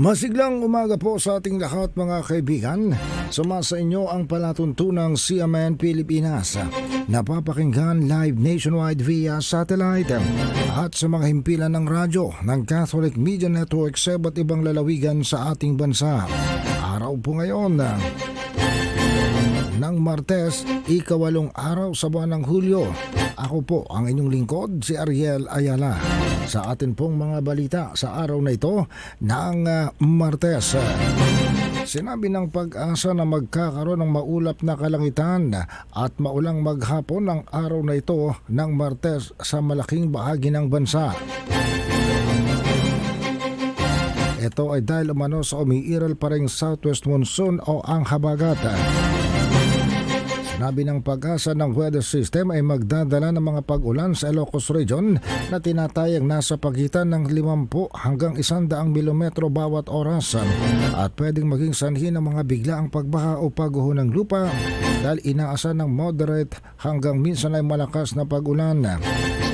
Masiglang umaga po sa ating lahat mga kaibigan. Sumasa inyo ang palatuntunang CMN Pilipinas. Napapakinggan live nationwide via satellite at sa mga himpilan ng radyo ng Catholic Media Network sa iba't ibang lalawigan sa ating bansa. Araw po ngayon ng Martes, ikawalong araw sa buwan ng Hulyo. Ako po ang inyong lingkod, si Ariel Ayala. Sa atin pong mga balita sa araw na ito ng ah, Martes. Sinabi ng pag-asa na magkakaroon ng maulap na kalangitan at maulang maghapon ang araw na ito ng Martes sa malaking bahagi ng bansa. Ito ay dahil umano sa umiiral pa rin southwest monsoon o ang habagat. Sinabi ng pag-asa ng weather system ay magdadala ng mga pag-ulan sa Ilocos Region na tinatayang nasa pagitan ng 50 hanggang 100 milimetro bawat oras at pwedeng maging sanhi ng mga biglaang pagbaha o pagguho ng lupa dahil inaasan ng moderate hanggang minsan ay malakas na pag-ulan.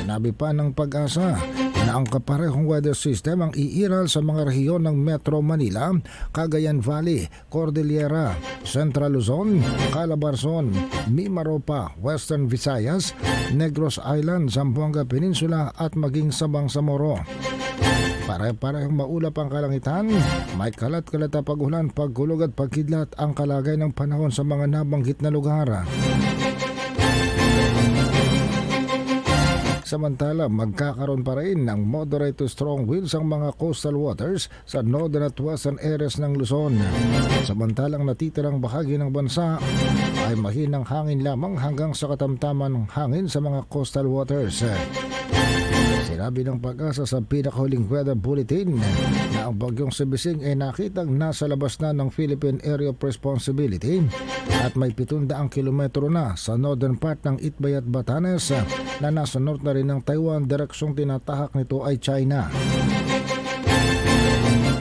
Sinabi pa ng pag-asa na ang kaparehong weather system ang iiral sa mga rehiyon ng Metro Manila, Cagayan Valley, Cordillera, Central Luzon, Calabarzon, Mimaropa, Western Visayas, Negros Island, Zamboanga Peninsula at maging Sabang Samoro. Pare-parehong maulap ang kalangitan, may kalat-kalat na pag-ulan, pagkulog at pagkidlat ang kalagay ng panahon sa mga nabanggit na lugar. Samantala, magkakaroon pa rin ng moderate to strong winds ang mga coastal waters sa northern at western areas ng Luzon. Samantalang natitirang bahagi ng bansa ay mahinang hangin lamang hanggang sa katamtaman ng hangin sa mga coastal waters. Sinabi ng pag-asa sa pinakahuling weather bulletin na ang bagyong Sibising ay nakitang nasa labas na ng Philippine Area of Responsibility at may 700 kilometro na sa northern part ng Itbay at Batanes na nasa north na rin ng Taiwan direksyong tinatahak nito ay China.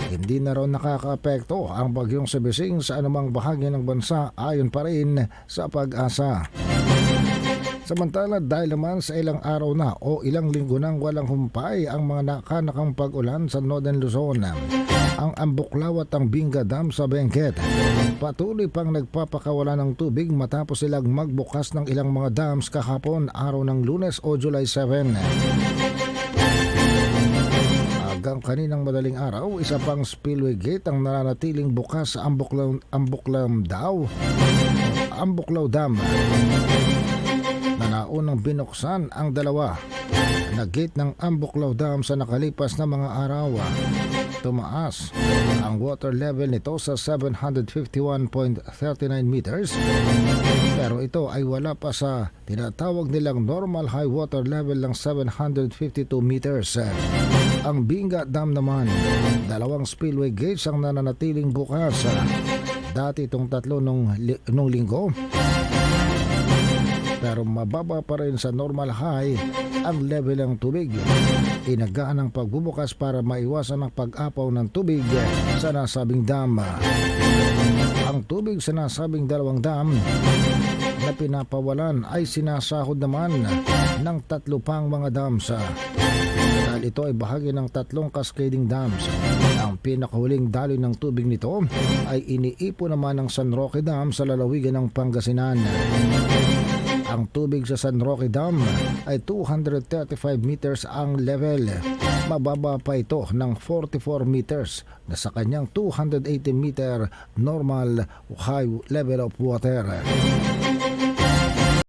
Hindi na raw nakakaapekto ang bagyong Sibising sa anumang bahagi ng bansa ayon pa rin sa pag-asa. Samantala dahil naman sa ilang araw na o ilang linggo nang walang humpay ang mga nakanakang pag-ulan sa Northern Luzon, ang Ambuklaw at ang Binga Dam sa Benguet patuloy pang nagpapakawala ng tubig matapos silang magbukas ng ilang mga dams kahapon araw ng lunes o July 7. Hanggang kaninang madaling araw, isa pang spillway gate ang nananatiling bukas sa Ambuklaw, Ambuklaw daw. Ambuklaw Dam na naunang binuksan ang dalawa na gate ng Ambuklaw Dam sa nakalipas na mga araw. Tumaas ang water level nito sa 751.39 meters pero ito ay wala pa sa tinatawag nilang normal high water level ng 752 meters. Ang Binga Dam naman, dalawang spillway gates ang nananatiling bukas. Dati itong tatlo nung, nung linggo pero mababa pa rin sa normal high ang level ng tubig. Inagaan ang pagbubukas para maiwasan ang pag-apaw ng tubig sa nasabing dam. Ang tubig sa nasabing dalawang dam na pinapawalan ay sinasahod naman ng tatlo pang mga dams. Dahil ito ay bahagi ng tatlong cascading dams. Ang pinakahuling daloy ng tubig nito ay iniipo naman ng San Roque Dam sa lalawigan ng Pangasinan. Ang tubig sa San Roque Dam ay 235 meters ang level. Mababa pa ito ng 44 meters na sa kanyang 280 meter normal high level of water.